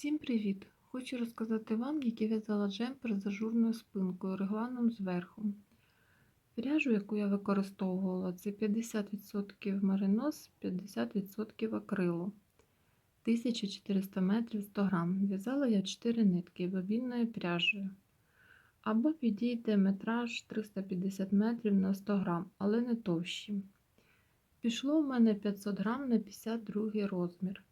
Всім привіт! Хочу розказати вам, як я в'язала джемпер з ажурною спинкою, регланом зверху. Пряжу, яку я використовувала, це 50% маринос, 50% акрилу. 1400 метрів 100 грам. В'язала я 4 нитки бобінною пряжею. Або підійде метраж 350 метрів на 100 грам, але не товщі. Пішло в мене 500 грам на 52 розмір.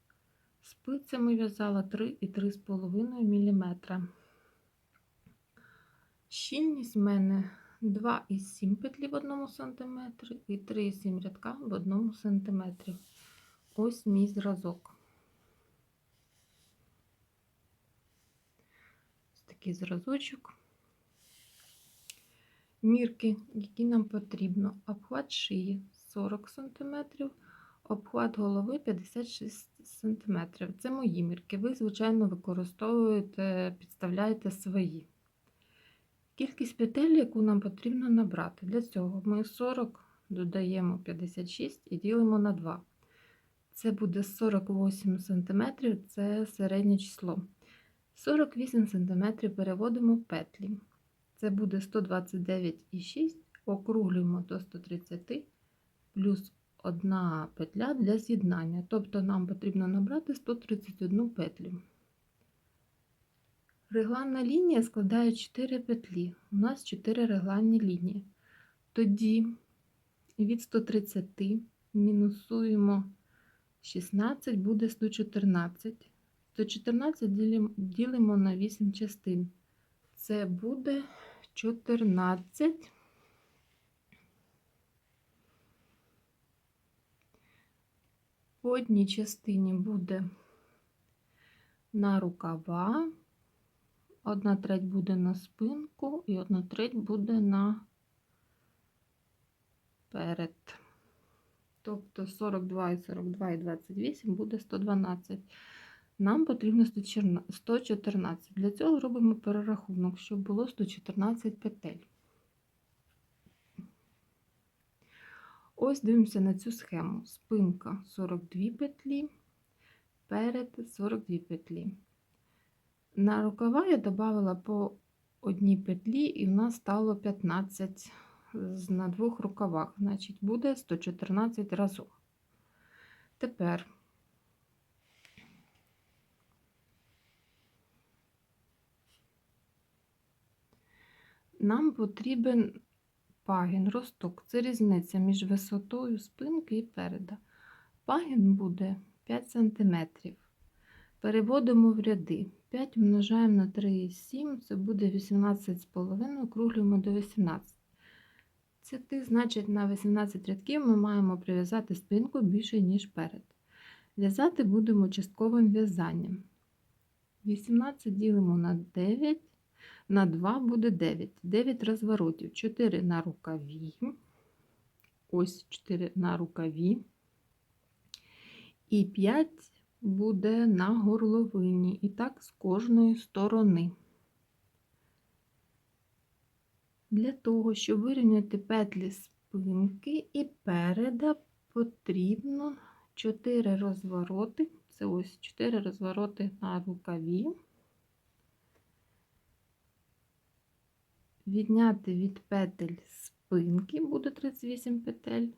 Спицями в'язала 3 і 3,5 мм. Щільність в мене 2,7 петлі в 1 см і 3,7 рядка в 1 см. Ось мій зразок. Ось такий зразочок. Мірки, які нам потрібно. Обхват шиї 40 см, обхват голови 56 см. Це мої мірки. Ви, звичайно, використовуєте, підставляєте свої. Кількість петель, яку нам потрібно набрати. Для цього ми 40 додаємо 56 і ділимо на 2. Це буде 48 см, це середнє число. 48 см переводимо в петлі. Це буде 129,6, округлюємо до 130 плюс одна петля для з'єднання. Тобто нам потрібно набрати 131 петлю. Регланна лінія складає 4 петлі. У нас 4 регланні лінії. Тоді від 130 мінусуємо 16, буде 114. 114 ділимо на 8 частин. Це буде 14. Одній частині буде на рукава, одна треть буде на спинку і одна треть буде на перед. Тобто 42 і 42 і 28 буде 112. Нам потрібно 114. Для цього робимо перерахунок, щоб було 114 петель. Ось дивимося на цю схему. Спинка 42 петлі, перед 42 петлі. На рукава я додала по одній петлі, і в нас стало 15 на двох рукавах, значить, буде 114 разом. Тепер нам потрібен пагін, росток це різниця між висотою спинки і переда. Пагін буде 5 см. Переводимо в ряди. 5 множаємо на 3,7, це буде 18,5, округлюємо до 18. Це ти, значить, на 18 рядків ми маємо прив'язати спинку більше, ніж перед. В'язати будемо частковим в'язанням. 18 ділимо на 9 на 2 буде 9. 9 розворотів. 4 на рукаві. Ось 4 на рукаві. І 5 буде на горловині. І так з кожної сторони. Для того, щоб вирівняти петлі спинки і переда, потрібно 4 розвороти. Це ось 4 розвороти на рукаві. Відняти від петель спинки буде 38 петель.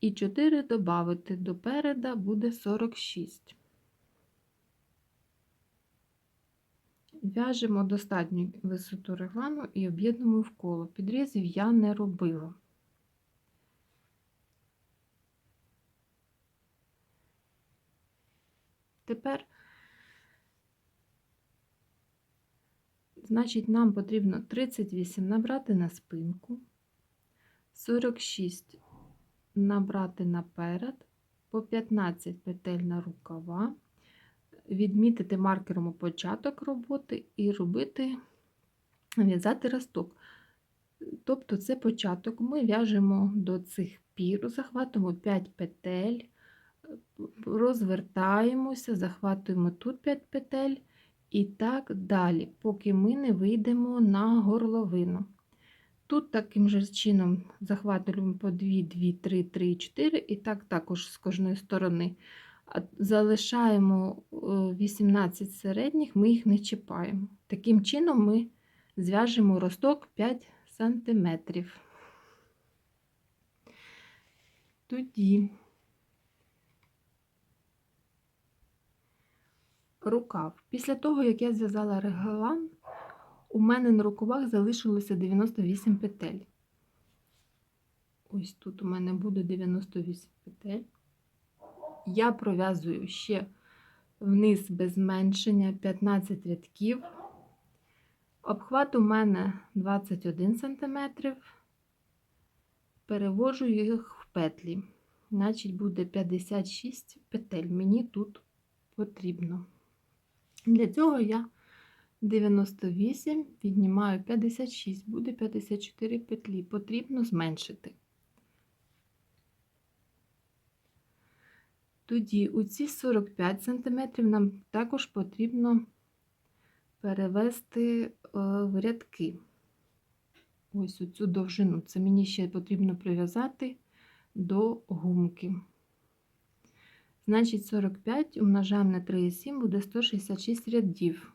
І 4 додати до переда буде 46. В'яжемо достатню висоту реглану і об'єднуємо в коло. Підрізів я не робила. Тепер Значить, нам потрібно 38 набрати на спинку, 46 набрати наперед, по 15 петель на рукава, відмітити маркером початок роботи і робити, в'язати росток. Тобто це початок. Ми в'яжемо до цих пір, захватуємо 5 петель, розвертаємося, захватуємо тут 5 петель. І так далі, поки ми не вийдемо на горловину. Тут таким же чином захватуємо по 2, 2, 3, 3, 4, і так також з кожної сторони. Залишаємо е, 18 середніх, ми їх не чіпаємо. Таким чином ми зв'яжемо росток 5 см. Тоді рукав. Після того, як я зв'язала реглан, у мене на рукавах залишилося 98 петель. Ось тут у мене буде 98 петель. Я пров'язую ще вниз без зменшення 15 рядків. Обхват у мене 21 см. Перевожу їх в петлі. Значить, буде 56 петель. Мені тут потрібно. Для цього я 98 віднімаю 56, буде 54 петлі. Потрібно зменшити. Тоді у ці 45 см нам також потрібно перевести е, в рядки. Ось у цю довжину. Це мені ще потрібно прив'язати до гумки. Значить, 45 умножаємо на 3,7 буде 166 рядів.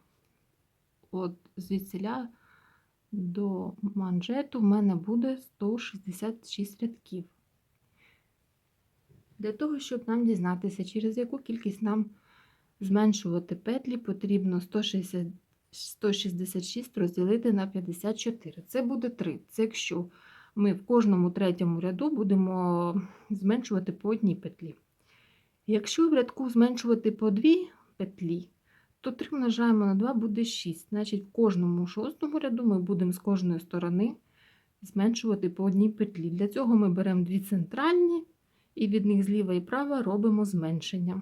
От звідсіля до манжету в мене буде 166 рядків. Для того, щоб нам дізнатися, через яку кількість нам зменшувати петлі, потрібно 160, 166 розділити на 54. Це буде 3. Це якщо ми в кожному третьому ряду будемо зменшувати по одній петлі. Якщо в рядку зменшувати по дві петлі, то 3 множаємо на 2 буде 6. Значить, в кожному шостому ряду ми будемо з кожної сторони зменшувати по одній петлі. Для цього ми беремо дві центральні і від них зліва і права робимо зменшення.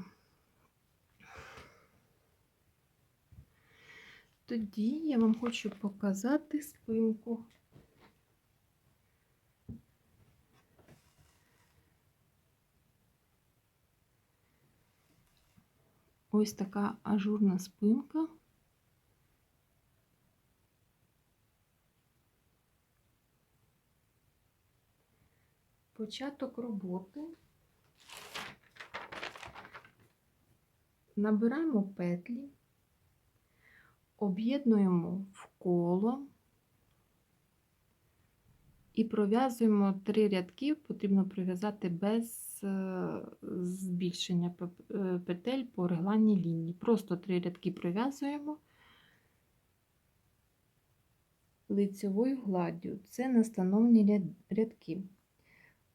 Тоді я вам хочу показати спинку. Ось така ажурна спинка. Початок роботи. Набираємо петлі, об'єднуємо в коло і пров'язуємо три рядки, потрібно пров'язати без е, збільшення е, петель по регланній лінії. Просто три рядки пров'язуємо лицевою гладдю. Це настановні рядки.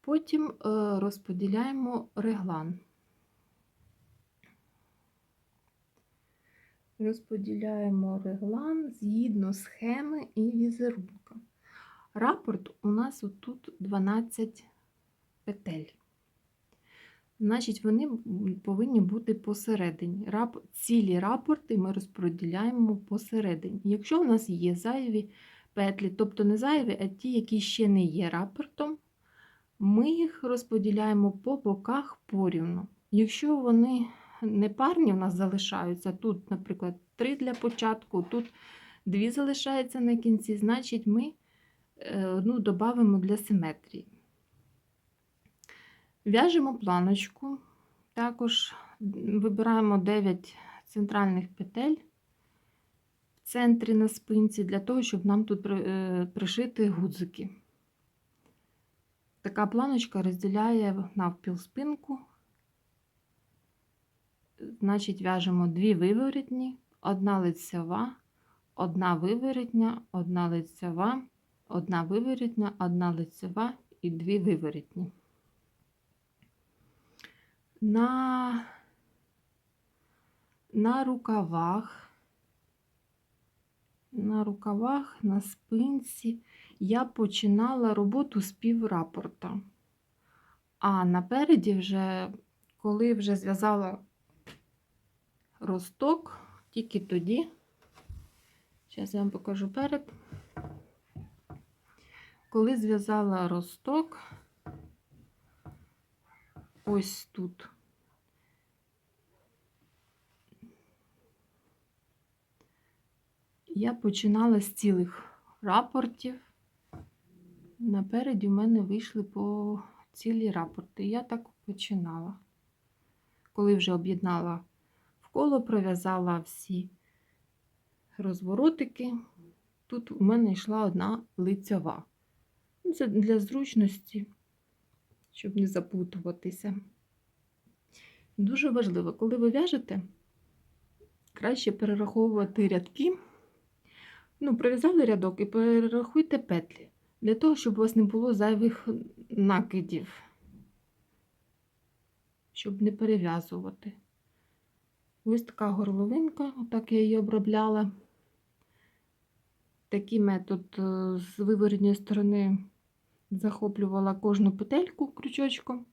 Потім е, розподіляємо реглан. Розподіляємо реглан згідно схеми і візерунка. Рапорт у нас отут 12 петель. Значить, вони повинні бути посередині. Рап... Цілі рапорти ми розподіляємо посередині. Якщо у нас є зайві петлі, тобто не зайві, а ті, які ще не є рапортом, ми їх розподіляємо по боках порівну. Якщо вони не парні у нас залишаються, тут, наприклад, три для початку, тут дві залишаються на кінці, значить ми одну додамо для симетрії. В'яжемо планочку, також вибираємо 9 центральних петель в центрі на спинці, для того, щоб нам тут е, пришити гудзики. Така планочка розділяє навпіл спинку. Значить, в'яжемо дві виворітні, одна лицева, одна виворітня, одна лицева, одна виворітня, одна лицева і дві виворітні. На, на рукавах, на рукавах, на спинці я починала роботу з піврапорта. А напереді, вже, коли вже зв'язала росток, тільки тоді, зараз я вам покажу перед, коли зв'язала росток, ось тут. Я починала з цілих рапортів. Напереді в мене вийшли по цілі рапорти. Я так починала. коли вже об'єднала в коло, пров'язала всі розворотики, тут у мене йшла одна лицьова. Це для зручності, щоб не заплутуватися. Дуже важливо, коли ви в'яжете, краще перераховувати рядки. Ну, пров'язали рядок і перерахуйте петлі, для того, щоб у вас не було зайвих накидів, щоб не перев'язувати. Ось така горловинка, отак я її обробляла. Такий метод е, з виворітньої сторони захоплювала кожну петельку крючочком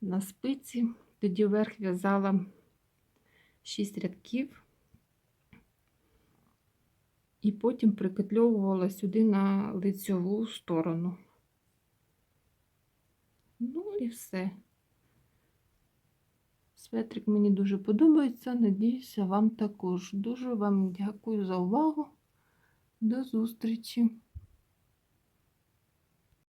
на спиці, тоді вверх в'язала 6 рядків і потім припетльовувала сюди на лицьову сторону. Ну і все. Светрик мені дуже подобається. Надіюся, вам також. Дуже вам дякую за увагу. До зустрічі!